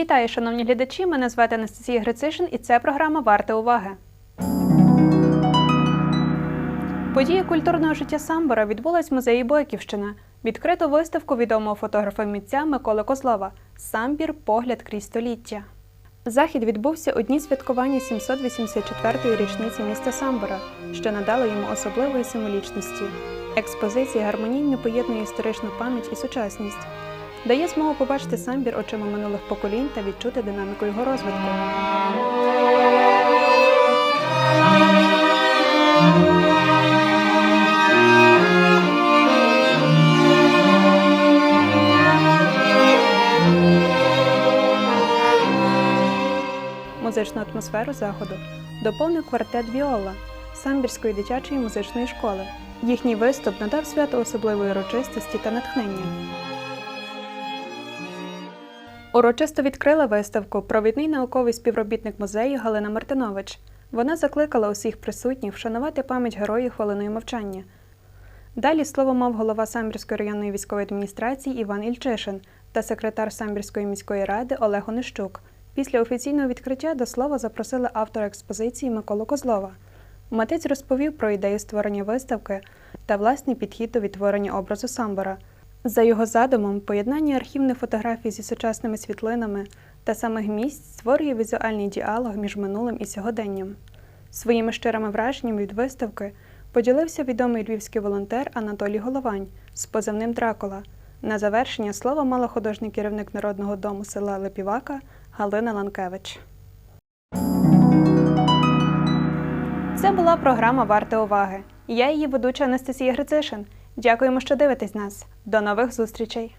Вітаю, шановні глядачі! Мене звати Анастасія Грицишин і це програма Варте уваги. Подія культурного життя Самбора відбулась в музеї Бойківщина. Відкрито виставку відомого фотографа митця Миколи Козлова Самбір Погляд крізь століття. Захід відбувся у дні святкування 784-ї річниці міста Самбора, що надало йому особливої символічності. Експозиція гармонійно поєднує історичну пам'ять і сучасність, дає змогу побачити самбір очима минулих поколінь та відчути динаміку його розвитку. Музичну атмосферу заходу доповнив квартет Віола самбірської дитячої музичної школи. Їхній виступ надав свято особливої урочистості та натхнення. Урочисто відкрила виставку провідний науковий співробітник музею Галина Мартинович. Вона закликала усіх присутніх вшанувати пам'ять героїв хвилиною мовчання. Далі слово мав голова Самбірської районної військової адміністрації Іван Ільчишин та секретар Самбірської міської ради Олег Онищук. Після офіційного відкриття до слова запросили автора експозиції Миколу Козлова. Митець розповів про ідею створення виставки та власний підхід до відтворення образу Самбора. За його задумом, поєднання архівних фотографій зі сучасними світлинами та самих місць створює візуальний діалог між минулим і сьогоденням. Своїми щирими враженнями від виставки поділився відомий львівський волонтер Анатолій Головань з позивним Дракула. На завершення слова мала художній керівник народного дому села Лепівака Галина Ланкевич. Це була програма Варте уваги. Я її ведуча Анастасія Грицишин. Дякуємо, що дивитесь нас. До нових зустрічей!